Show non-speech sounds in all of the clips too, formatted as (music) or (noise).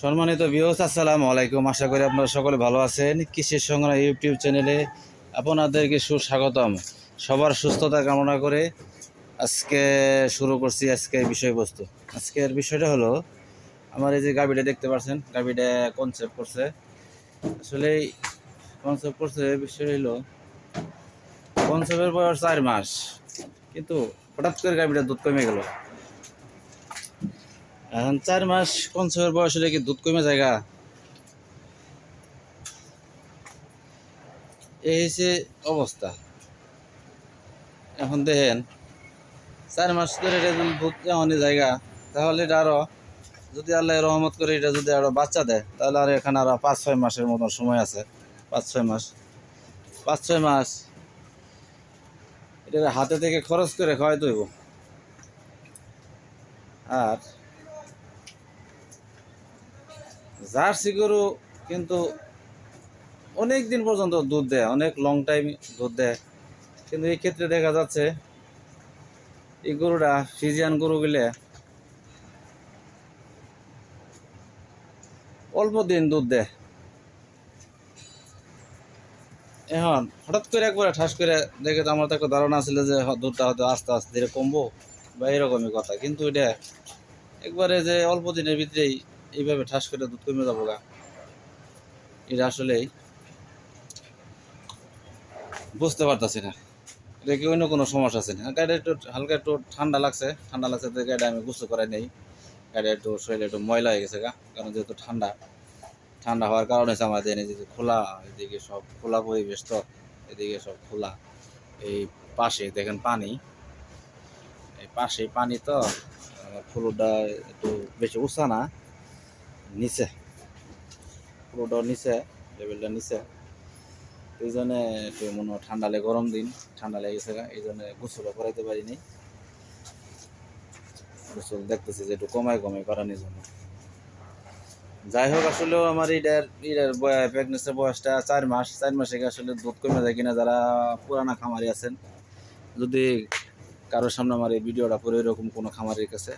সম্মানিত ভিউস আসসালামু আলাইকুম। আশা করি আপনারা সকলে ভালো আছেন। কৃষির সংগ্রাম ইউটিউব চ্যানেলে আপনাদেরকে সুস্বাগতম। সবার সুস্থতা কামনা করে আজকে শুরু করছি আজকে বিষয়বস্তু। আজকের বিষয়টা হলো, আমার এই যে গাবিটা দেখতে পাচ্ছেন গাবিটা কনসেপ্ট করছে। আসলে কনসেপ্ট করছে বিষয় হলো কনসেপ্টের বয়স চার মাস। কিন্তু হঠাৎ করে গাবিটা দুধ কমে গেল। এখন চার মাস কনসেপ্টের বয়স হলে কি দুধ কমে জায়গা এই হচ্ছে অবস্থা। এখন দেখেন, চার মাস ধরে এটা যদি দুধ এমনই জায়গা তাহলে এটা আরও যদি আল্লাহ রহমত করে এটা যদি আরও বাচ্চা দেয়, তাহলে আর এখানে আরও পাঁচ, ছয় মাসের মতন সময় আছে। পাঁচ, ছয় মাস। পাঁচ, ছয় মাস। এটা হাতে থেকে খরচ করে খাওয়াইতে হইব। আর জার্সি গরু কিন্তু অনেক দিন পর্যন্ত দুধ দেয়, অনেক লং টাইম দুধ দেয়। কিন্তু এই ক্ষেত্রে দেখা যাচ্ছে, এই গরুটা ফিজিয়ান গরুগুলো অল্প দিন দুধ দেয়। এখন হঠাৎ করে একবারে ঠাস করে দেখে তো আমার তো একটা ধারণা ছিল যে দুধটা হয়তো আস্তে আস্তে ধীরে কমবো বা এরকমই কথা। কিন্তু এটা একবারে যে অল্প দিনের ভিতরেই এইভাবে ঠাস করে দুধ কমে যাব গা। এটা আসলেই বুঝতে পারতাছি না। এটা কি অন্য কোনো সমস্যা আছে না? গাড়ি একটু হালকা একটু ঠান্ডা লাগছে। ঠান্ডা লাগছে গাড়ি আমি গুছু করাই নেই। গাড়ি একটু শরীরে একটু ময়লা হয়ে গেছে গা, কারণ যেহেতু ঠান্ডা। ঠান্ডা হওয়ার কারণে হচ্ছে আমাদের এদিকে খোলা, এদিকে সব খোলা পরিবেশ তো, এদিকে সব খোলা। এই পাশে দেখেন পানি। এই পাশে পানি তো ফুলটা একটু বেশি উঁচা না। নিচে। পুরোটা নিচে, লেভেলটা নিচে। এই জন্য একটু মনে হয় ঠান্ডা লাগে গরম দিন, ঠান্ডা লেগেছে এই জন্য গোসল করাইতে পারিনি। গোসল দেখতেছি যে একটু কমায় কমায় করানোর জন্য। যাই হোক আসলেও আমার এটার এটার প্রেগনেন্সির বয়সটা চার মাস, চার মাসে আসলে দুধ কমে যায় কিনা যারা পুরানা খামারি আছেন, যদি কারোর সামনে আমার এই ভিডিওটা পরে এরকম কোনো খামারির কাছে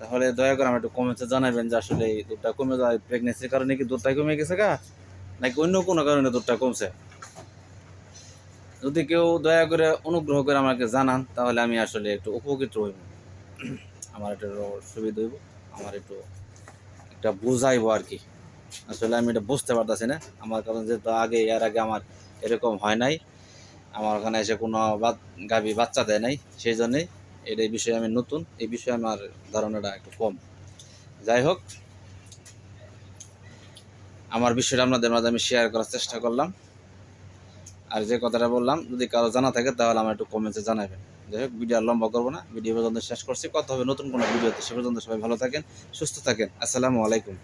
তাহলে দয়া করে আমার একটু কমেন্টে জানাবেন যে আসলে এই দুধটা কমে যায় প্রেগনেন্সির কারণে কি দুধটা কমে গেছে গা? নাকি অন্য কোনো কারণে দুধটা কমছে? যদি কেউ দয়া করে অনুগ্রহ করে আমাকে জানান, তাহলে আমি আসলে একটু উপকৃত হইব। (clears throat) আমার একটু সুবিধা হইব, আমার একটু একটা বুঝাইবো আর কি। আসলে আমি এটা বুঝতে পারতেছি না। আমার কারণ যেহেতু আগে, এর আগে আমার এরকম হয় নাই। আমার ওখানে এসে কোনো গাভী বাচ্চা দেয় নাই, সেই জন্যেই এই বিষয়ে আমি নতুন, এই বিষয়ে আমার ধারণাটা একটু কম। যাই হোক, আমার বিষয়টা আপনাদের মাঝে আমি শেয়ার করার চেষ্টা করলাম। আর যে কথাটা বললাম, যদি কারও জানা থাকে, তাহলে আমার একটু কমেন্টে জানাবেন। যাই হোক ভিডিও আর লম্বা করব না ভিডিও পর্যন্ত শেষ করছি। কথা হবে নতুন কোনো ভিডিওতে। সে পর্যন্ত সবাই ভালো থাকেন, সুস্থ থাকেন। আসসালামু আলাইকুম।